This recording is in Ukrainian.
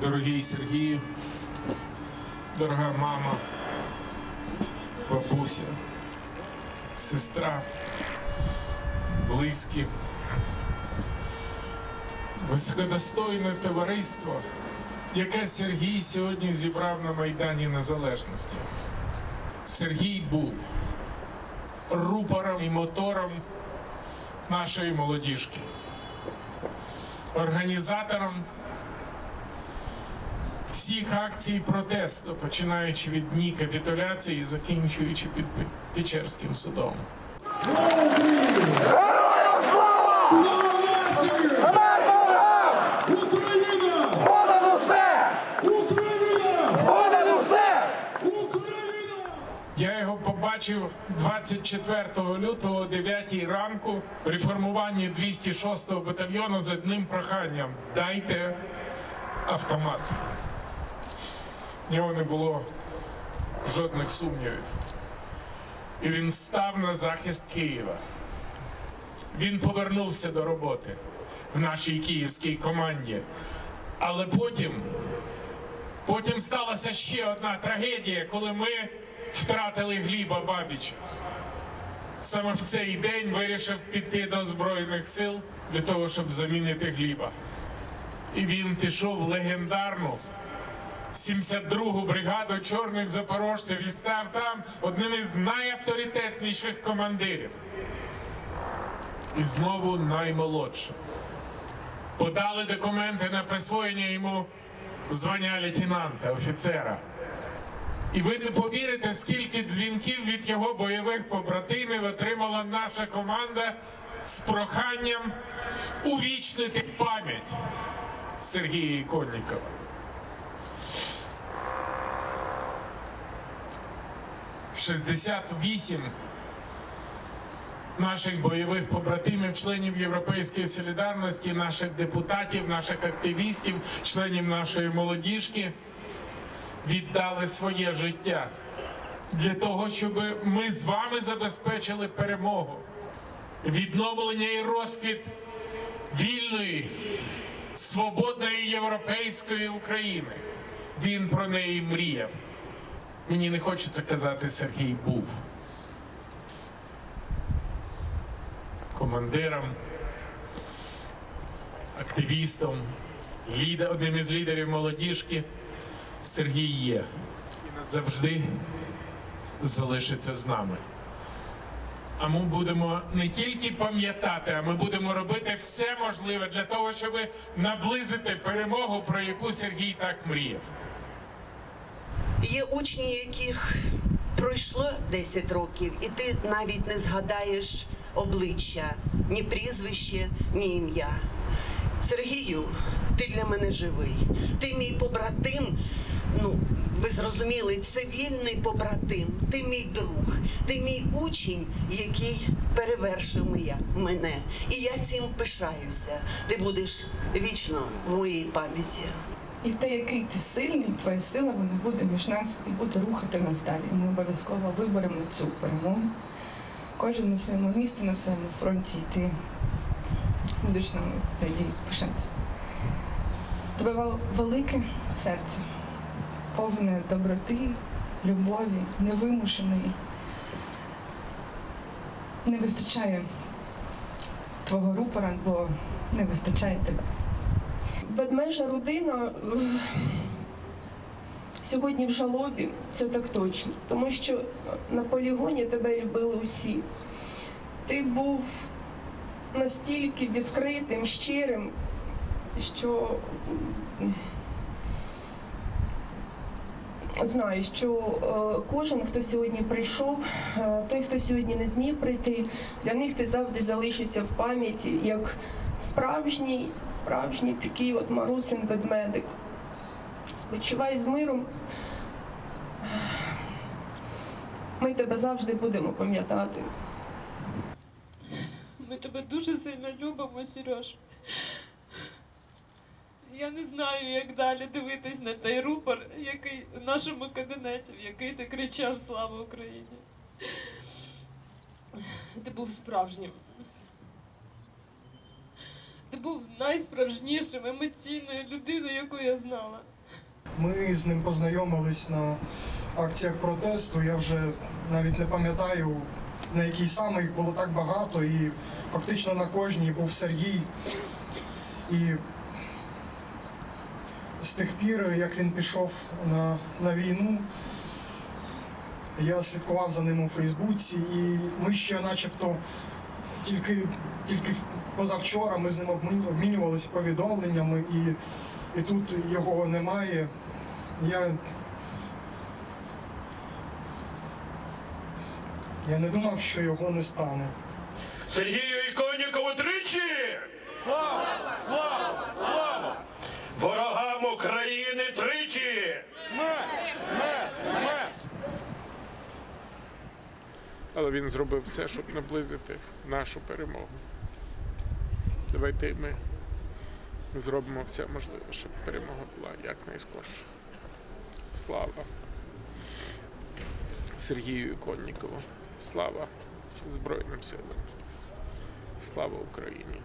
Дорогий Сергію, дорога мама, бабуся, сестра, близькі, високодостойне товариство, яке Сергій сьогодні зібрав на Майдані Незалежності. Сергій був рупором і мотором нашої молодіжки, організатором всіх акцій протесту, починаючи від дні капітуляції і закінчуючи під Печерським судом. Україна! Я його побачив 24 лютого о 9 ранку при формуванні 206-го батальйону з одним проханням: дайте автомат. В нього не було жодних сумнівів. І він став на захист Києва. Він повернувся до роботи в нашій київській команді. Але потім Потім сталася ще одна трагедія, коли ми втратили Гліба Бабіча. Саме в цей день вирішив піти до Збройних сил для того, щоб замінити Гліба. І він пішов в легендарну 72-гу бригаду чорних запорожців і став там одним із найавторитетніших командирів. І знову наймолодшим. Подали документи на присвоєння йому звання лейтенанта, офіцера. І ви не повірите, скільки дзвінків від його бойових побратимів отримала наша команда з проханням увічнити пам'ять Сергія Іконнікова. Шістдесят вісім наших бойових побратимів, членів Європейської солідарності, наших депутатів, наших активістів, членів нашої молодіжки віддали своє життя для того, щоб ми з вами забезпечили перемогу, відновлення і розквіт вільної, свободної європейської України. Він про неї мріяв. Мені не хочеться казати, Сергій був. командиром, активістом, ліде- одним із лідерів молодіжки Сергій є. І завжди залишиться з нами. А ми будемо не тільки пам'ятати, а ми будемо робити все можливе для того, щоб наблизити перемогу, про яку Сергій так мріяв. Є учні, яких пройшло 10 років, і ти навіть не згадаєш обличчя, ні прізвище, ні ім'я. Сергію, ти для мене живий. Ти мій побратим. Ну, ви зрозуміли, цивільний побратим. Ти мій друг, ти мій учень, який перевершив мене. І я цим пишаюся. Ти будеш вічно в моїй пам'яті. І те, який ти сильний, твоя сила вона буде між нас і буде рухати нас далі. Ми обов'язково виберемо цю перемогу. Кожен на своєму місці, на своєму фронті, і ти будеш нам, надіюсь, пишатися. Тебе велике серце, повне доброти, любові, невимушеної. Не вистачає твого рупора, бо не вистачає тебе. Ведмежа родина е, сьогодні в жалобі, це так точно, тому що на полігоні тебе любили усі. Ти був настільки відкритим, щирим, що знаю, що е, кожен, хто сьогодні прийшов, е, той, хто сьогодні не зміг прийти, для них ти завжди залишишся в пам'яті як справжній, справжній такий от марусин ведмедик. Спочивай з миром. Ми тебе завжди будемо пам'ятати. Ми тебе дуже сильно любимо, Сереж. Я не знаю, як далі дивитись на той рупор, який в нашому кабінеті, в який ти кричав Слава Україні. Ти був справжнім. Ти був найсправжнішим емоційною людиною, яку я знала. Ми з ним познайомились на акціях протесту. Я вже навіть не пам'ятаю, на якій саме їх було так багато, і фактично на кожній був Сергій. І з тих пір, як він пішов на, на війну, я слідкував за ним у Фейсбуці, і ми ще начебто тільки, тільки позавчора ми з ним обмінювалися повідомленнями, і, і тут його немає. Я, я не думав, що його не стане. Сергію Іконнікову тричі! Слава! Слава! Слава! Ворогам України тричі! Але він зробив все, щоб наблизити нашу перемогу. Давайте ми зробимо все можливе, щоб перемога була якнайскорше. Слава Сергію Іконнікову. Слава Збройним силам. Слава Україні!